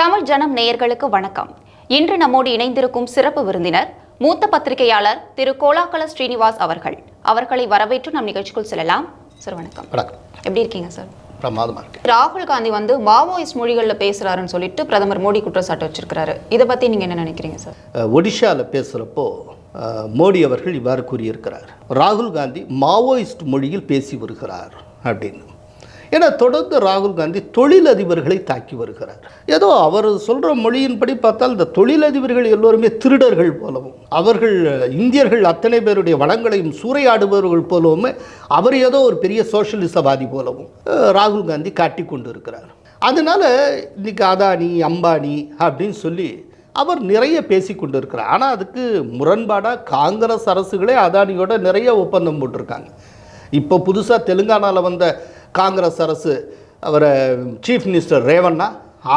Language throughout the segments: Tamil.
தமிழ் ஜனம் நேயர்களுக்கு வணக்கம். இன்று நம்மோடு இணைந்திருக்கும் சிறப்பு விருந்தினர் மூத்த பத்திரிகையாளர் திரு கோலாகல ஸ்ரீனிவாஸ் அவர்கள். அவர்களை வரவேற்று நம் நிகழ்ச்சிக்குள் செல்லலாம். சார் வணக்கம். எப்படி இருக்கீங்க சார்? ராகுல் காந்தி வந்து மாவோயிஸ்ட் மொழிகளில் பேசுறாருன்னு சொல்லிட்டு பிரதமர் மோடி குற்றச்சாட்டு வச்சிருக்காரு இதை பத்தி நீங்க என்ன நினைக்கிறீங்க சார்? ஒடிஷாவில் பேசுகிறப்போ மோடி அவர்கள் இவ்வாறு கூறியிருக்கிறார். ராகுல் காந்தி மாவோயிஸ்ட் மொழியில் பேசி வருகிறார் அப்படின்னு. ஏன்னா தொடர்ந்து ராகுல் காந்தி தொழிலதிபர்களை தாக்கி வருகிறார். ஏதோ அவர் சொல்கிற மொழியின்படி பார்த்தால் இந்த தொழிலதிபர்கள் எல்லோருமே திருடர்கள் போலவும் அவர்கள் இந்தியர்கள் அத்தனை பேருடைய வளங்களையும் சூறையாடுபவர்கள் போலவும் அவர் ஏதோ ஒரு பெரிய சோஷலிசவாதி போலவும் ராகுல் காந்தி காட்டி கொண்டு இருக்கிறார் அதனால இன்னைக்கு அதானி அம்பானி அப்படின்னு சொல்லி அவர் நிறைய பேசி கொண்டு இருக்கிறார் ஆனால் அதுக்கு முரண்பாடாக காங்கிரஸ் அரசுகளே அதானியோட நிறைய ஒப்பந்தம் போட்டிருக்காங்க. இப்போ புதுசாக தெலுங்கானாவில் வந்த காங்கிரஸ் அரசு அவரை சீஃப் மினிஸ்டர் ரேவண்ணா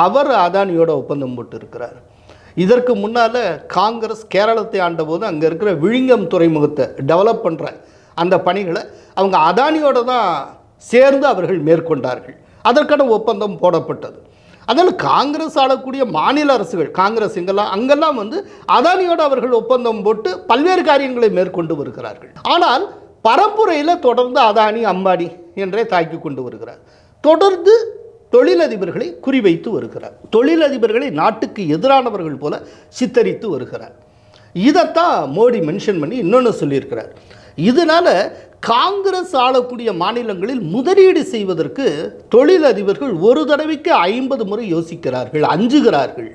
அவர் அதானியோட ஒப்பந்தம் போட்டு இருக்கிறார் இதற்கு முன்னால் காங்கிரஸ் கேரளத்தை ஆண்டபோது அங்கே இருக்கிற விழிங்கம் துறைமுகத்தை டெவலப் பண்ணுற அந்த பணிகளை அவங்க அதானியோட தான் சேர்ந்து அவர்கள் மேற்கொண்டார்கள். அதற்கான ஒப்பந்தம் போடப்பட்டது. அதில் காங்கிரஸ் ஆளக்கூடிய மாநில அரசுகள் காங்கிரஸ் எங்கெல்லாம் அங்கெல்லாம் வந்து அதானியோடு அவர்கள் ஒப்பந்தம் போட்டு பல்வேறு காரியங்களை மேற்கொண்டு வருகிறார்கள். ஆனால் பரப்புரையில் தொடர்ந்து அதானி அம்பானி என்றே தாக்கி கொண்டு வருகிறார். தொடர்ந்து தொழிலதிபர்களை குறிவைத்து வருகிறார். தொழிலதிபர்களை நாட்டுக்கு எதிரானவர்கள் போல சித்தரித்து வருகிறார். இதைத்தான் மோடி மென்ஷன் பண்ணி இன்னொன்று சொல்லியிருக்கிறார். இதனால் காங்கிரஸ் ஆளக்கூடிய மாநிலங்களில் முதலீடு செய்வதற்கு தொழிலதிபர்கள் ஒரு தடவைக்கு ஐம்பது முறை யோசிக்கிறார்கள் அஞ்சுகிறார்கள்.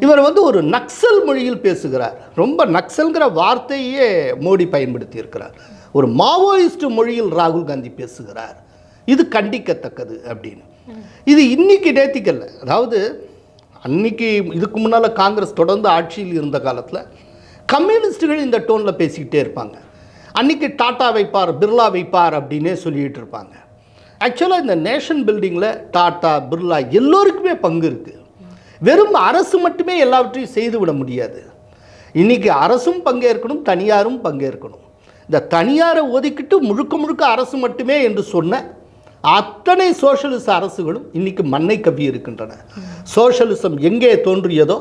இவர் வந்து ஒரு நக்சல் மொழியில் பேசுகிறார். ரொம்ப நக்சல்கிற வார்த்தையே மோடி பயன்படுத்தி இருக்கிறார் ஒரு மாவோயிஸ்ட் மொழியில் ராகுல் காந்தி பேசுகிறார். இது கண்டிக்கத்தக்கது அப்படின்னு. இது இன்னைக்கு நேத்திக்கல்ல. அதாவது அன்னைக்கு இதுக்கு முன்னால் காங்கிரஸ் தொடர்ந்து ஆட்சியில் இருந்த காலத்தில் கம்யூனிஸ்டுகள் இந்த டோனில் பேசிக்கிட்டே இருப்பாங்க. அன்னைக்கு டாட்டா வைப்பார் பிர்லா வைப்பார் அப்படின்னே சொல்லிட்டு இருப்பாங்க. ஆக்சுவலாக இந்த நேஷன் பில்டிங்கில் டாட்டா பிர்லா எல்லோருக்குமே பங்கு இருக்குது வெறும் அரசு மட்டுமே எல்லாவற்றையும் செய்து விட முடியாது. இன்னைக்கு அரசும் பங்கேற்கணும் தனியாரும் பங்கேற்கணும். இந்த தனியாரை ஒதுக்கிட்டு முழுக்க முழுக்க அரசு மட்டுமே என்று சொன்ன அத்தனை சோஷலிச அரசுகளும் இன்றைக்கி மண்ணை கவ்வி இருக்கின்றன. சோஷலிசம் எங்கே தோன்றியதோ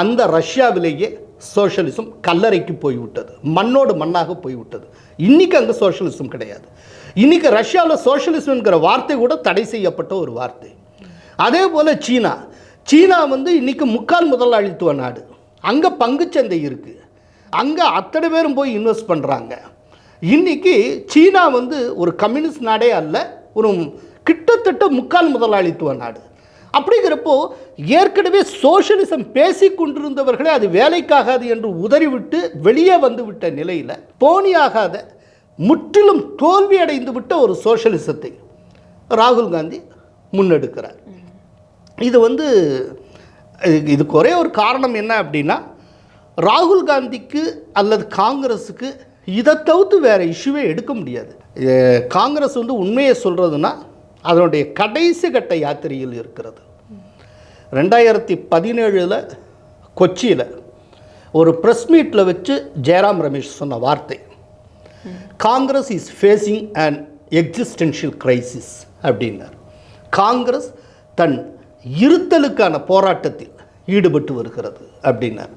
அந்த ரஷ்யாவிலேயே சோஷலிசம் கல்லறைக்கு போய்விட்டது. மண்ணோடு மண்ணாக போய்விட்டது. இன்றைக்கி அங்கே சோஷலிசம் கிடையாது. இன்றைக்கி ரஷ்யாவில் சோஷலிசம்ங்கிற வார்த்தை கூட தடை செய்யப்பட்ட ஒரு வார்த்தை. அதே போல் சீனா. சீனா வந்து இன்றைக்கி முக்கால் முதலாளித்துவ நாடு. அங்கே பங்குச்சந்தை இருக்குது அங்கே அத்தனை பேரும் போய் இன்வெஸ்ட் பண்ணுறாங்க இன்னைக்கு சீனா வந்து ஒரு கம்யூனிஸ்ட் நாடே அல்ல ஒரு கிட்டத்தட்ட முக்கால் முதலாளித்துவ நாடு. அப்படிங்கிறப்போ ஏற்கனவே சோஷலிசம் பேசி கொண்டிருந்தவர்களே அது வேலைக்காகாது என்று உதறிவிட்டு வெளியே வந்து விட்ட நிலையில் போனியாகாத முற்றிலும் தோல்வி அடைந்து விட்ட ஒரு சோஷலிசத்தை ராகுல் காந்தி முன்னெடுக்கிறார். இது வந்து இது- இதுக்கு ஒரே ஒரு காரணம் என்ன அப்படின்னா ராகுல் காந்திக்கு அல்லது காங்கிரஸுக்கு இதை தவிர்த்து வேறு இஷ்யூவே எடுக்க முடியாது. காங்கிரஸ் வந்து உண்மையை சொல்கிறதுனா அதனுடைய கடைசி கட்ட யாத்திரையில் இருக்கிறது. ரெண்டாயிரத்தி பதினேழில் கொச்சியில் ஒரு ப்ரெஸ் மீட்டில் வச்சு ஜெயராம் ரமேஷ் சொன்ன வார்த்தை Congress is facing and existential crisis அப்படின்னார். காங்கிரஸ் தன் இருத்தலுக்கான போராட்டத்தில் ஈடுபட்டு வருகிறது அப்படின்னார்.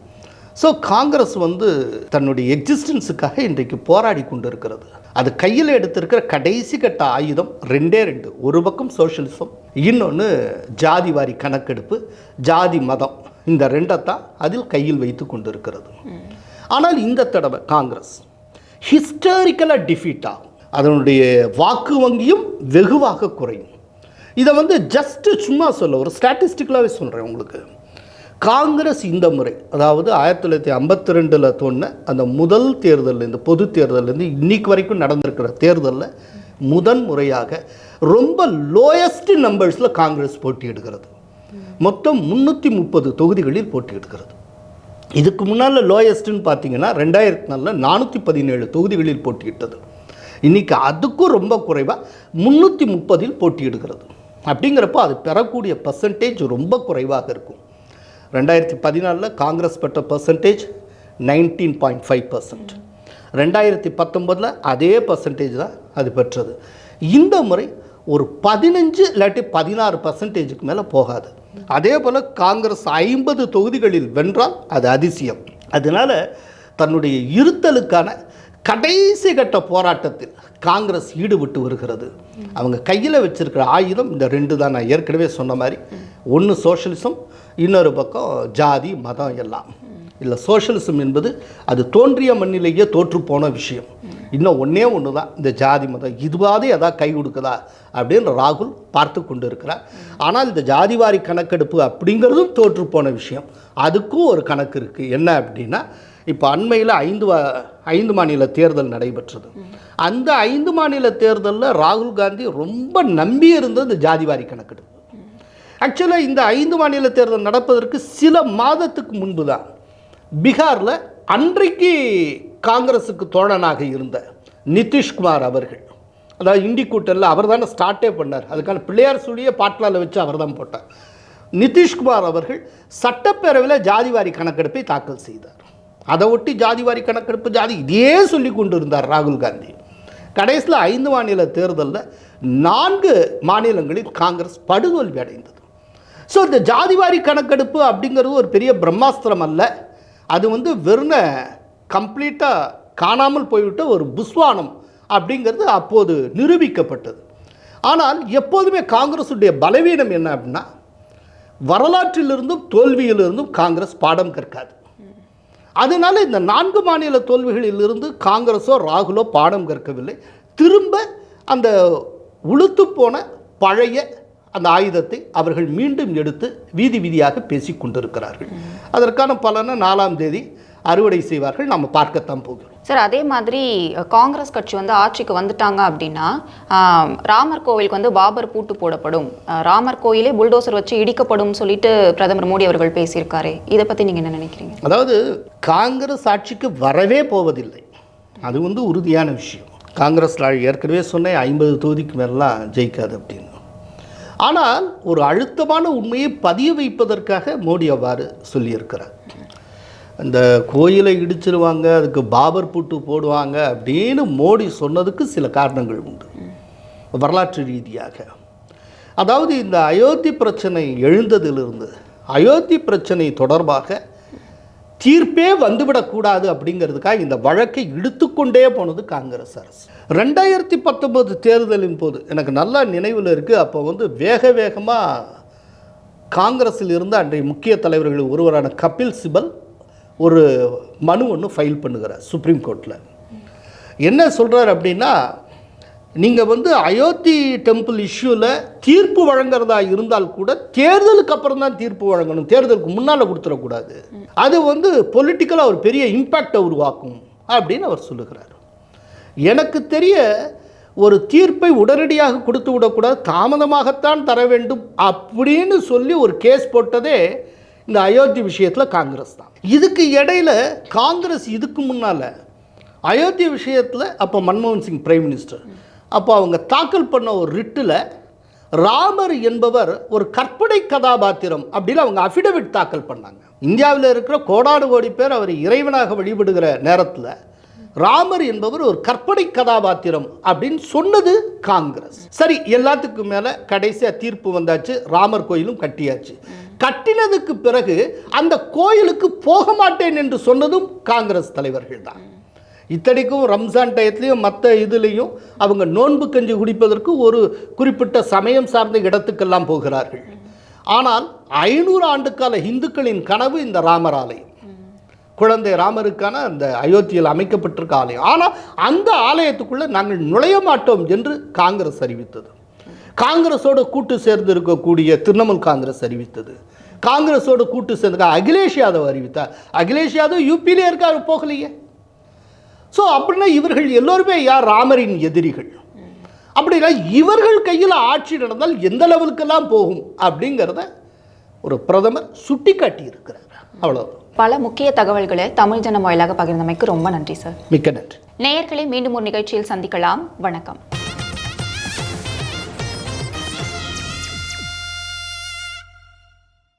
ஸோ காங்கிரஸ் வந்து தன்னுடைய எக்ஸிஸ்டன்ஸுக்காக இன்றைக்கு போராடி கொண்டு இருக்கிறது அது கையில் எடுத்திருக்கிற கடைசி கட்ட ஆயுதம் ரெண்டே ரெண்டு. ஒரு பக்கம் சோஷலிசம் இன்னொன்று ஜாதி வாரி கணக்கெடுப்பு ஜாதி மதம். இந்த ரெண்டைத்தான் அதில் கையில் வைத்து கொண்டு இருக்கிறது ஆனால் இந்த தடவை காங்கிரஸ் ஹிஸ்டாரிக்கலாக டிஃபீட் ஆகும். அதனுடைய வாக்கு வங்கியும் வெகுவாக குறையும். இதை வந்து ஜஸ்ட்டு சும்மா சொல்ல ஒரு ஸ்டாட்டிஸ்டிக்கலாகவே சொல்கிறேன் உங்களுக்கு. காங்கிரஸ் இந்த முறை அதாவது ஆயிரத்தி தொள்ளாயிரத்தி ஐம்பத்தி ரெண்டில் தோணுன அந்த முதல் தேர்தலில் இந்த பொது தேர்தலேருந்து இன்னைக்கு வரைக்கும் நடந்திருக்கிற தேர்தலில் முதன் முறையாக ரொம்ப லோயஸ்ட் நம்பர்ஸில் காங்கிரஸ் போட்டியிடுகிறது. மொத்தம் முந்நூற்றி முப்பது தொகுதிகளில் போட்டியிடுகிறது. இதுக்கு முன்னால் லோயஸ்ட்டுன்னு பார்த்தீங்கன்னா ரெண்டாயிரத்தி நாலில் நானூற்றி பதினேழு தொகுதிகளில் போட்டியிட்டது. இன்றைக்கி அதுக்கும் ரொம்ப குறைவாக முந்நூற்றி முப்பதில் போட்டியிடுகிறது. அப்படிங்கிறப்போ அது பெறக்கூடிய பர்சன்டேஜ் ரொம்ப குறைவாக இருக்கும். ரெண்டாயிரத்தி பதினாலில் காங்கிரஸ் பெற்ற percentage nineteen point five percent ரெண்டாயிரத்தி பத்தொம்பதில் அதே பர்சன்டேஜ் தான் அது பெற்றது. இந்த முறை ஒரு பதினஞ்சு இல்லாட்டி பதினாறு பர்சன்டேஜுக்கு மேலே போகாது. அதே போல் காங்கிரஸ் ஐம்பது தொகுதிகளில் வென்றால் அது அதிசயம். அதனால தன்னுடைய இருத்தலுக்கான கடைசி கட்ட போராட்டத்தில் காங்கிரஸ் ஈடுபட்டு வருகிறது. அவங்க கையில் வச்சிருக்கிற ஆயுதம் இந்த ரெண்டு தான். நான் ஏற்கனவே சொன்ன மாதிரி ஒன்று சோஷலிசம் இன்னொரு பக்கம் ஜாதி மதம் எல்லாம். இல்லை சோஷலிசம் என்பது அது தோன்றிய மண்ணிலேயே தோற்றுப்போன விஷயம். இன்னும் ஒன்றே ஒன்று தான் இந்த ஜாதி மதம் இதுவாது எதாவது கை கொடுக்குதா அப்படின்னு ராகுல் பார்த்து கொண்டு இருக்கிறார் ஆனால் இந்த ஜாதிவாரி கணக்கெடுப்பு அப்படிங்கிறதும் தோற்றுப்போன விஷயம். அதுக்கும் ஒரு கணக்கு இருக்குது என்ன அப்படின்னா இப்போ அண்மையில் ஐந்து வா- ஐந்து மாநில தேர்தல் நடைபெற்றது. அந்த ஐந்து மாநில தேர்தலில் ராகுல் காந்தி ரொம்ப நம்பி இருந்தது இந்த ஜாதிவாரி கணக்கெடுப்பு. ஆக்சுவலாக இந்த ஐந்து மாநில தேர்தல் நடப்பதற்கு சில மாதத்துக்கு முன்பு தான் பீகாரில் அன்றைக்கு காங்கிரஸுக்கு தோழனாக இருந்த நிதிஷ்குமார் அவர்கள். அதாவது இண்டி கூட்டலில் அவர் தானே ஸ்டார்ட்டே பண்ணார். அதுக்கான பிள்ளையார் சொல்லியே பாட்லாவில் வச்சு அவர் தான் போட்டார். நிதிஷ்குமார் அவர்கள் சட்டப்பேரவையில் ஜாதிவாரி கணக்கெடுப்பை தாக்கல் செய்தார். அதை ஒட்டி ஜாதிவாரி கணக்கெடுப்பு ஜாதி இதே சொல்லி கொண்டு இருந்தார் ராகுல் காந்தி. கடைசியில் ஐந்து மாநில தேர்தலில் நான்கு மாநிலங்களில் காங்கிரஸ் படுதோல்வி அடைந்தது. ஸோ இந்த ஜாதிவாரி கணக்கெடுப்பு அப்படிங்கிறது ஒரு பெரிய பிரம்மாஸ்திரம் அல்ல. அது வந்து வெறும் கம்ப்ளீட்டாக காணாமல் போய்விட்ட ஒரு புஸ்வானம் அப்படிங்கிறது அப்போது நிரூபிக்கப்பட்டது. ஆனால் எப்போதுமே காங்கிரஸுடைய பலவீனம் என்ன அப்படின்னா வரலாற்றிலிருந்தும் தோல்வியிலிருந்தும் காங்கிரஸ் பாடம் கற்காது. அதனால இந்த நான்கு மாநில தோல்விகளிலிருந்து காங்கிரஸோ ராகுலோ பாடம் கற்கவில்லை. திரும்ப அந்த உளுத்து போன பழைய அந்த ஆயுதத்தை அவர்கள் மீண்டும் எடுத்து வீதி வீதியாக பேசிக் கொண்டிருக்கிறார்கள். அதற்கான பலனை நாலாம் தேதி அறுவடை செய்வார்கள். நம்ம பார்க்கத்தான் போகிறோம். சார் அதே மாதிரி காங்கிரஸ் கட்சி வந்து ஆட்சிக்கு வந்துட்டாங்க அப்படின்னா ராமர் கோவிலுக்கு வந்து பாபர் பூட்டு போடப்படும். ராமர் கோயிலே புல்டோசர் வச்சு இடிக்கப்படும் சொல்லிட்டு பிரதமர் மோடி அவர்கள் பேசியிருக்காரு. இதை பத்தி நீங்க என்ன நினைக்கிறீங்க? அதாவது காங்கிரஸ் ஆட்சிக்கு வரவே போவதில்லை. அது வந்து உறுதியான விஷயம். காங்கிரஸ் ஏற்கனவே சொன்னேன் ஐம்பது தொகுதிக்கு மேலாம் ஜெயிக்காது அப்படின்னு. ஆனால் ஒரு அழுத்தமான உண்மையை பதிய வைப்பதற்காக மோடி அவ்வாறு சொல்லியிருக்கிறார். இந்த கோயிலை இடிச்சிருவாங்க அதுக்கு பாபர் புட்டு போடுவாங்க அப்படின்னு மோடி சொன்னதுக்கு சில காரணங்கள் உண்டு. வரலாற்று ரீதியாக. அதாவது இந்த அயோத்தி பிரச்சனை எழுந்ததிலிருந்து அயோத்தி பிரச்சனை தொடர்பாக தீர்ப்பே வந்துவிடக்கூடாது அப்படிங்கிறதுக்காக இந்த வழக்கை இழுத்துக்கொண்டே போனது காங்கிரஸ் அரசு. ரெண்டாயிரத்தி பத்தொம்போது தேர்தலின் போது எனக்கு நல்லா நினைவில் இருக்குது அப்போ வந்து வேக வேகமாக காங்கிரஸில் இருந்த அன்றைய முக்கிய தலைவர்கள் ஒருவரான கபில் சிபல் ஒரு மனு ஒன்று ஃபைல் பண்ணுகிறார் சுப்ரீம் கோர்ட்டில் என்ன சொல்கிறார் அப்படின்னா நீங்கள் வந்து அயோத்தி டெம்பிள் இஷ்யூவில் தீர்ப்பு வழங்குறதா இருந்தால் கூட தேர்தலுக்கு அப்புறம் தான் தீர்ப்பு வழங்கணும். தேர்தலுக்கு முன்னால் கொடுத்துடக்கூடாது. அது வந்து பொலிட்டிக்கலாக ஒரு பெரிய இம்பேக்டை உருவாக்கும் அப்படின்னு அவர் சொல்லுகிறார். எனக்கு தெரிய ஒரு தீர்ப்பை உடனடியாக கொடுத்து விடக்கூடாது தாமதமாகத்தான் தர வேண்டும் அப்படின்னு சொல்லி ஒரு கேஸ் போட்டதே இந்த அயோத்தி விஷயத்தில் காங்கிரஸ் தான். இதுக்கு இடையில காங்கிரஸ் இதுக்கு முன்னால் அயோத்தி விஷயத்தில் அப்போ மன்மோகன் சிங் பிரைம் மினிஸ்டர் அப்போ அவங்க தாக்கல் பண்ண ஒரு ரிட்டில் ராமர் என்பவர் ஒரு கற்பனை கதாபாத்திரம் அப்படின்னு அவங்க அஃபிடவிட் தாக்கல் பண்ணாங்க. இந்தியாவில் இருக்கிற கோடாடு கோடி பேர் அவர் இறைவனாக வழிபடுகிற நேரத்தில் ராமர் என்பவர் ஒரு கற்பனை கதாபாத்திரம் அப்படின்னு சொன்னது காங்கிரஸ். சரி எல்லாத்துக்கும் மேலே கடைசியாக தீர்ப்பு வந்தாச்சு ராமர் கோயிலும் கட்டியாச்சு. கட்டினதுக்கு பிறகு அந்த கோயிலுக்கு போக மாட்டேன் என்று சொன்னதும் காங்கிரஸ் தலைவர்கள் தான். இத்தனைக்கும் ரம்ஜான் டயத்துலேயும் மற்ற இதுலேயும் அவங்க நோன்பு கஞ்சி குடிப்பதற்கு ஒரு குறிப்பிட்ட சமயம் சார்ந்த இடத்துக்கெல்லாம் போகிறார்கள். ஆனால் ஐநூறு ஆண்டுக்கால இந்துக்களின் கனவு இந்த ராமர் ஆலயம். குழந்தை ராமருக்கான அந்த அயோத்தியில் அமைக்கப்பட்டிருக்க ஆலயம். ஆனால் அந்த ஆலயத்துக்குள்ளே நாங்கள் நுழைய மாட்டோம் என்று காங்கிரஸ் அறிவித்தது. காங்கிரஸோட கூட்டு சேர்ந்து இருக்கக்கூடிய திரிணாமுல் காங்கிரஸ் அறிவித்தது. காங்கிரஸோட கூட்டு சேர்ந்து அகிலேஷ் யாதவ் அறிவித்தார். அகிலேஷ் யாதவ் யூபியிலே இருக்காரு போகலையே. ஸோ அப்படின்னா இவர்கள் எல்லோருமே யார்? ராமரின் எதிரிகள். அப்படின்னா இவர்கள் கையில் ஆட்சி நடந்தால் எந்த லெவலுக்கெல்லாம் போகும்? அப்படிங்கிறத ஒரு பிரதமர் சுட்டி காட்டி இருக்கிறார் அவ்வளோ பல முக்கிய தகவல்களை தமிழ் ஜனம் வாயிலாக பகிர்ந்தமைக்கு ரொம்ப நன்றி சார். மிக்க நன்றி. நேயர்களை மீண்டும் ஒரு நிகழ்ச்சியில் சந்திக்கலாம். வணக்கம்.